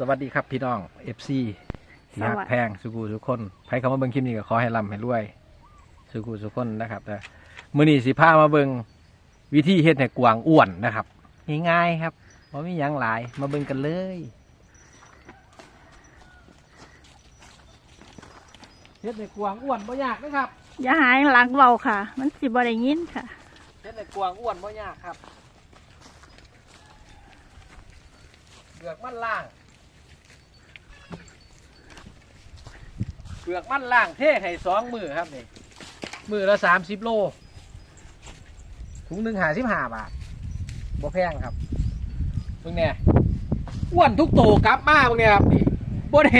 สวัสดีครับพี่น้อง FC ที่ฮักสวัสดีแพงสุกูทุกคนใครเข้ามาเบิ่งคลิปนี้ก็ขอให้ร่ำให้รวยสุกูทุกคนนะครับแต่มื้อนี้สิพามาเบิ่งวิธีเฮ็ดให้กวางอ้วนนะครับง่ายๆครับบ่มีหยังหลายมาเบิ่งกันเลยเฮ็ดให้กวางอ้วนบ่ยากนะครับ อย่าหายหลังเบาค่ะ มันสิบ่ได้ยินค่ะเฮ็ดให้กวางอ้วนบ่ยากครับเปลือกมันล่างเป ลือกมันล่างเท่ให้สองมือครับนี่มือละสามสิบโลถุงหนึ่งหาสิบห้าบาทบ่แพงครับเพิ่งเนี่ยอ้วนทุกโตกลับมาเพิ่งเนี่ยครับนี่บ่ได้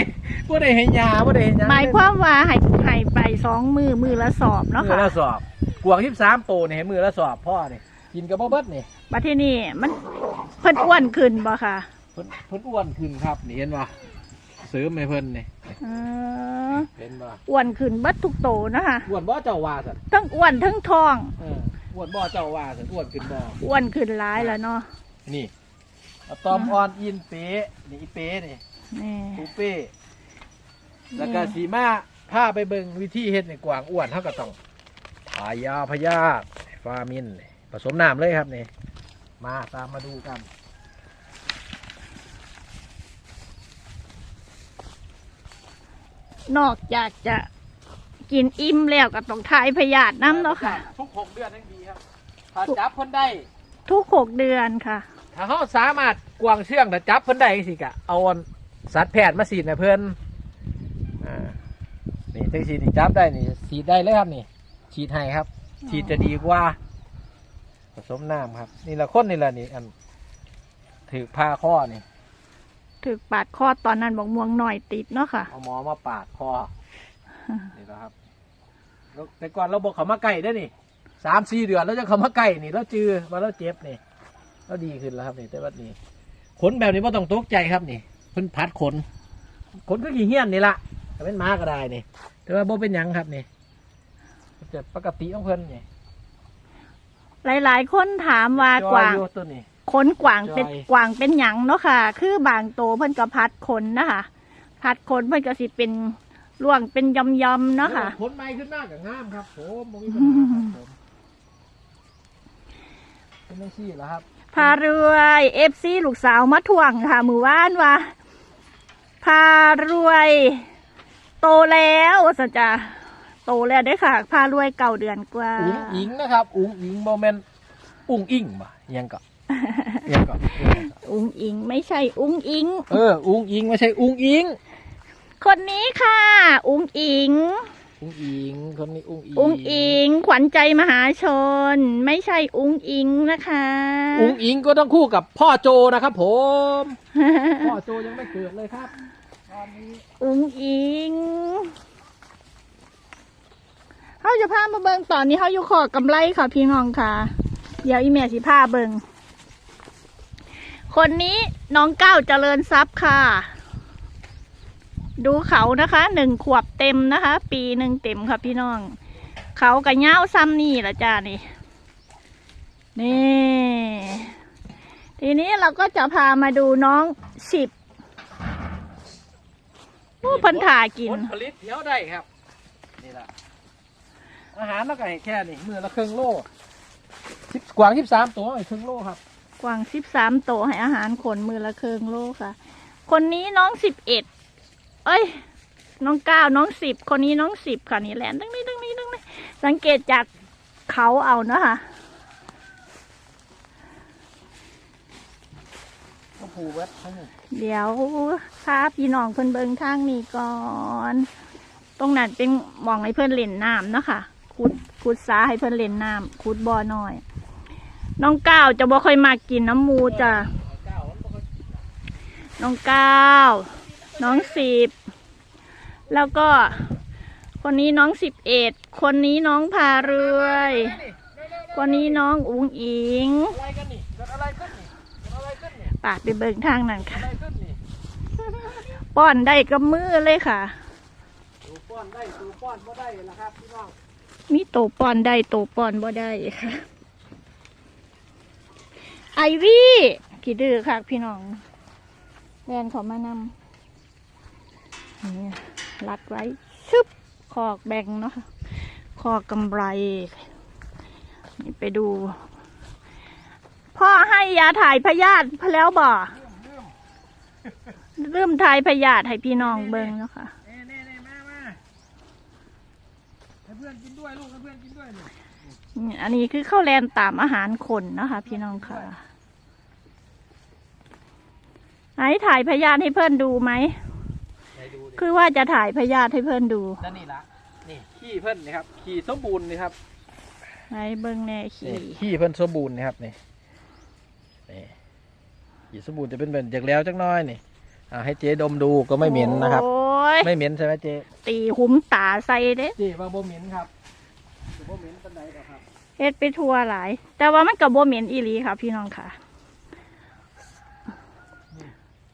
บ่ได้เห็นยาบ่ได้เห็นยาหมายความว่าให้ให้ไปสองมือมือละสอบเนาะมือค่ะละสอบกวางสิบสามโตเนี่ยมือละสอบพ่อนี่กินกับบ่เบิดนี่มาที่นี่มันเพิ่นอ้วนขึ้นบ่ค่ะ เพิ่นเพิ่นอ้วนขึ้นครับนี่เห็นป่ะเสริมให้เพิ่นนี่เออเห็นป่ะอ้วนขึ้นเบัดทุกโตเนาะคะอ้วนบ่เจ้าว่าสันทั้งอ้วนทั้งท้องเอออ้วนบ่เจ้าว่าสันอ้วนขึ้นบ่อ้วนขึ้นหลายแล้วเนาะนี่อะตอมออนอินเป๊ะนี่อีเป๊ะนี่นี่ ปูเป้แล้วก็สีมาพาไปเบิ่งวิธีเฮ็ดในกวางอ้วนเฮาก็ต้องทายาพยาธิฟามินนี่ผสมน้ำเลยครับนี่มาตามมาดูกัน นอกจากจะกินอิ่มแล้วก็ต้องทายพยาธิน้ำเนาะค่ะ ทุกหกเดือนทั้งดีครับถ้าจับเพิ่นได้ ทุกหกเดือนค่ะ ถ้าเขาสามารถกวางเชื่องแต่จับเพิ่นได้สิกะเอาอันสัตว์แพทย์มาฉีดให้เพิ่นอ่านี่จังสีนี่จับได้นี่ฉีดได้เลยครับนี่ฉีดให้ครับ ฉีดจะดีกว่า ผสมน้ำครับ นี่ละคนนี่ละนี่อันถือผ้าข้อนี่ ถึกปาดคอตอนนั้นบอกม่วงหน่อยติดเนาะค่ะ เอาหมอมาปาดคอนี่แหละครับแล้วแต่ก่อนเราบอกเขามาใกล้ได้อนี่สามสี่เดือนแล้วจะเขามาใกล้นี่แล้วจือมาแล้วเจ็บนี่แล้วดีขึ้นแล้วครับนี่แต่ว่านี่ขนแบบนี้ไม่ต้องตกใจครับนี่เพิ่นพัดขน ขนก็ขี้เหี้ยนนี่ละแต่เป็นหม้าก็ได้นี่ แต่ว่าโบเป็นหยังครับนี่จะปกติของเพิ่นนี่หลาย ๆ คนถามว่ากวาง จอยอยู่ตัวนี้ ขนกวางเป็นจอย กวางเป็นหยังเนาะค่ะ คือบางโตเพิ่นก็พัดขนนะคะพัดขนเพิ่นก็สิเป็นร่วงเป็นยำยำๆเนาะค่ะขนไม้ขึ้นหน้ากับงามครับผมบ่มีปัญหาครับผมเป็นจังซี่เหรอครับ พารวยเอฟซีลูกสาวมาถ่วงค่ะมือว่านว่าพารวย โตแล้วสัจจะโตแล้วได้อค่ะ พารวยเก่าเดือนกว่า อุ๋งอิงนะครับ อุ๋งอิงโมเมนอุ๋งอิงบ่ยังก็ ยังก็อุ้งอิงไม่ใช่อุ้งอิง เออ อุ๋งอิงไม่ใช่อุ๋งอิง คนนี้ค่ะ อุ้งอิง อุ๋งอิงคนนี้อุ๋งอิง อุ้งอิง ขวัญใจมหาชน ไม่ใช่อุ้งอิงนะคะ อุ๋งอิงก็ต้องคู่กับพ่อโจนะครับผม พ่อโจยังไม่เกิดเลยครับตอนนี้ อุ้งอิงเขาจะพามาเบิงตอนนี้เขาอยู่ขอกำไรค่ะพี่น้องค่ะ เดี๋ยวอีเมสิพาเบิง คนนี้น้องก้าวเจริญทรัพย์ค่ะ ดูเขานะคะหนึ่งขวบเต็มนะคะ ปีหนึ่งเต็มค่ะพี่น้อง เขากระเง้าวซ้ำนี่ละจ้านี่ นี่ ทีนี้เราก็จะพามาดูน้องสิบผู้พันถ่ากินผลผลิตเที่ยวได้ครับ นี่ละอาหารแล้วก็ให้แค่นี้มือละครึ่งโลสิบกว่างสิบสามตัวให้ครึ่งโลครับ กวางสิบสามโตวให้อาหารขนมือละเคิงโลค่ะ คนนี้น้องสิบเอ็ดเอ้ย น้องเก้าน้องสิบคนนี้น้องสิบค่ะนี่แหลนตั้งนี้ตั้งนี้ตั้งนี้สังเกตจากเขาเอาเนอะค่ะก็ผูเวททั้งนี้เดี๋ยวพาพี่น้องเพิ่นเบิงทางนี้ก่อน ตรงนั้นเป็นหมองให้เพิ่นเล่นน้ำเนาะค่ะขุดขุดสาให้เพิ่นเล่นน้ำขุดบ่อน้อย น้องก้าวจะบ่ค่อยมากินน้ำมูจ้ะเก้ามันบ่ค่อยน้องก้าวน้องสิบ แล้วก็ คนนี้น้องสิบเอ็ด คนนี้น้องพารวยคนนี้น้องอุ๋งอิงอะไรกันนี่เกิดอะไรขึ้นนี่เกิดอะไรขึ้นนี่ปาดไปเบิ่งทางนั้นค่ะอะไรขึ้นนี่ป้อนได้กับมือเลยค่ะตูป้อนได้ตูป้อนบ่ได้ละครับพี่น้องมีโตป้อนได้โตป้อนบ่ได้ค่ะ ไอวี่กี่ดื้อค่ะพี่น้องแวนเขามานำนี่รัดไว้ชึบคอกแบ่งเนาะค่ะคอกกำไร นี่ไปดู พ่อให้ยาถ่ายพยาธิพแล้วบ่เริ่มถ่ายพยาธิให้พี่น้องเบิ่งเนาะค่ะเน่เน่เน่มามาให้เพื่อนกินด้วยลูกให้เพื่อนกินด้วยนี่ยอันนี้คือข้าวแลนตามอาหารคนนะคะพี่น้องค่ะไหน ถ่ายพยาธิให้เพื่อนดูไหมไปดูดิคือว่าจะถ่ายพยาธิให้เพื่อนดู นั่นนี่ละนี่ขี้เพิ่นนี่ครับ ขี้สมบูรณ์นี่ครับไหนเบิ่งแน่ขี่นี่ขี้เพิ่นสมบูรณ์นี่ครับนี่นี่ขี้สมบูรณ์จะเป็นแบบจากแล้วจักหน้อยนี่อ่าให้เจ๊ดมดูก็ไม่เหม็นนะครับ โอ้ยไม่เหม็นใช่ไหมเจ๊ตีหุ้มตาใส่เด้เจ๊ว่าบ่เหม็นครับบ่เหม็นปานใดดอกครับ เฮ็ดไปทั่วหลาย แต่ว่ามันกับโบเหม็นอีหลีค่ะ พี่น้องค่ะ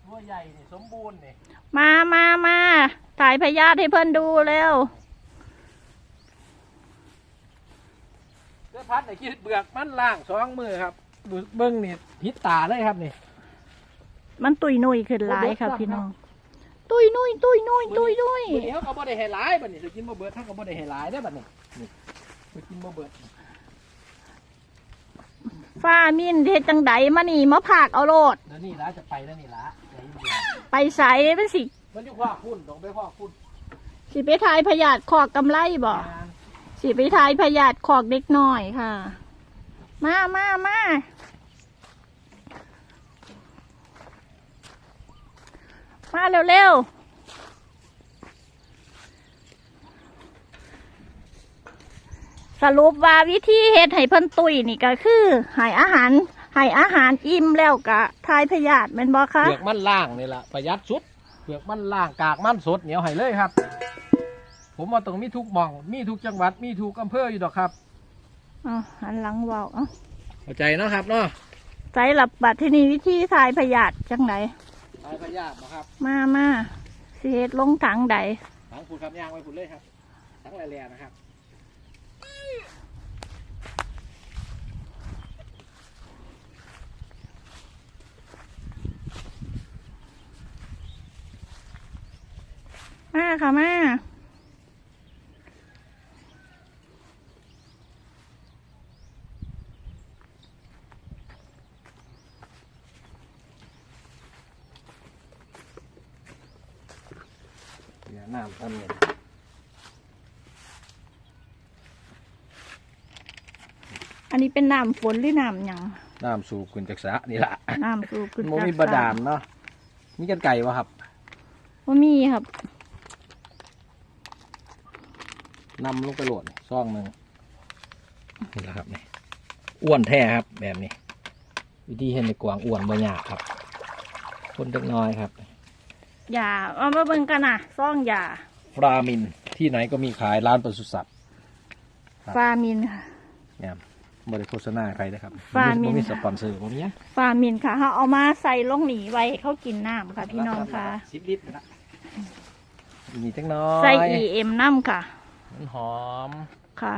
ตัว ใหญ่นี่สมบูรณ์นี่มามามาถ่ายพยาธิให้เพื่อนดูแล้วเสื้อพัดนี่คิดเบือกมันล่างสองมือครับดูเบิ้งนี่พิษตาเลยครับนี่ มันตุยนุยขึ้นหลายค่ะพี่น้อง ตุยนุยตุยนุยตุยนุย มื้อนี้เขาก็บ่ได้ให้หลายบัดนี้สิกินบ่เบิดเขาก็บ่ได้ให้หลายได้อบัดนี้นี่สิกินบ่เบิด ฟ้ามินเฮ็ดจังไดมานี่มาผากเอาโลด แล้วนี่ละจะไปแล้วนี่ละใจเย็นไปใส่เป็นสิ ๆมันอยู่ข้อคุณต้องไปข้อคุณสิไปทายพยาธิขอกกำไรบ่สิไปทายพยาธิขอกเด็กน้อยค่ะ มามามามาเร็วๆ สรุปว่าวิธีเฮ็ดให้เพิ่นตุยนี่ก็คือให้อาหารให้อาหารอิ่มแล้วก็ทายพยาธิแม่นบ่คะเปลือกมันล่างนี่ละประหยัดสุดเปลือกมันล่างกากมันสดเหนียวให้เลยครับ ผมว่าตรงมีทุกหม่อง มีทุกจังหวัดมีทุกอำเภออยู่ดอกครับอ๋อหันหลังเว้าเอ้าเข้าใจเนาะครับเนาะใจหลับบัดที่นี่วิธีทายพยาธิจังไดตายพยาธินะครับ มามาสิเฮ็ดลงถังใดทั้งคุณครับย่างไว้คุณเลยครับทั้งแหล่ๆนะครับ มาค่ะมาเดี๋ยวน้ำทำเนี่ยอันนี้เป็นน้ำฝนหรือน้ำหยังน้ำสูบขึ้นจากสระนี่ละน้ำสูบขึ้นมันจากมีบาดาลเนาะมีกันไก่วะครับว่ามีครับ นำลงไปโหลดนี่ซองหนึ่งนี่แหละครับนี่อ้วนแท้ครับ แบบนี้ วิธีเห็นในกวางอ้วนบ่ยากครับ คนเล็กน้อยครับอย่าเอามาเบิ่งกันนะซ่องอย่าฟรามินที่ไหนก็มีขายร้านปศุสัตว์ครับฟามินค่ะเนี่ยบริโฆษณาใครนะครับฟรามินบ่มีสปอนเซอร์บ่มีหยังฟามินค่ะเขาเอามาใส่ลงหนีไว้ให้เขากินน้ำค่ะ พี่น้องค่ะสิบลิตรนะมีจังน้อยใส่ EM น้ำค่ะ มันหอมค่ะ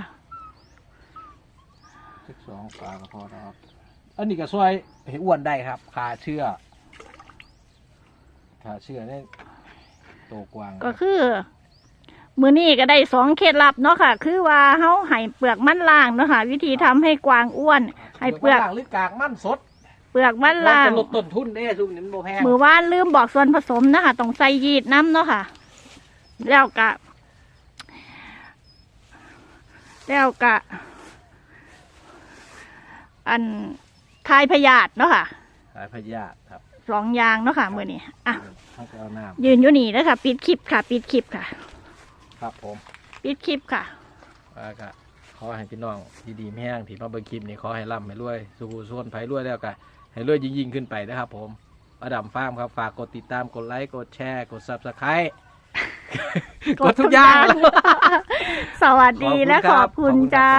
สิบสองฝาก็พอแล้วครับ อันนี้ก็ช่วยให้อ้วนได้ครับขาเชื่อขาเชื่อเนี่ยโตกวางก็คือ มือนี้ก็ได้สองเคล็ดลับเนาะค่ะ คือว่าเขาให้เปลือกมันล่างเนาะค่ะ วิธีทำให้กวางอ้วน ให้เปลือกมันล่างหรือกากมันสดเปลือกมันเราล่างจะลดต้นทุนได้ซุ่มนี้มันโบแพงมือว่านลืมบอกส่วนผสมนะคะต้องใส่ยีดน้ำเนาะค่ะ แล้วกะ แล้วกะ อันทายพยาธิเนาะค่ะสายพยาธิครับสองอย่างเนาะค่ะมือนี้อะเขาจะเอาน้ยืนอยู่นี่แล้วค่ะ ปิดคลิปค่ะ ปิดคลิปค่ะำครับผมปิดคลิปค่ะ แล้วก็ขอให้พี่น้องที่ดีไม่แห้งที่มาเบิ่งคลิปนี้ขอให้ร่ำให้รวยสุขส่วนไผรวยแล้วก็ให้รวยยิ่งๆขึ้นไปนะครับผมอดัมฟาร์มครับฝากกดติดตามกดไลค์กดแชร์กดซับสไครต์ กดทุกอย่าง สวัสดีและขขออบบคุคุณณครับจ้า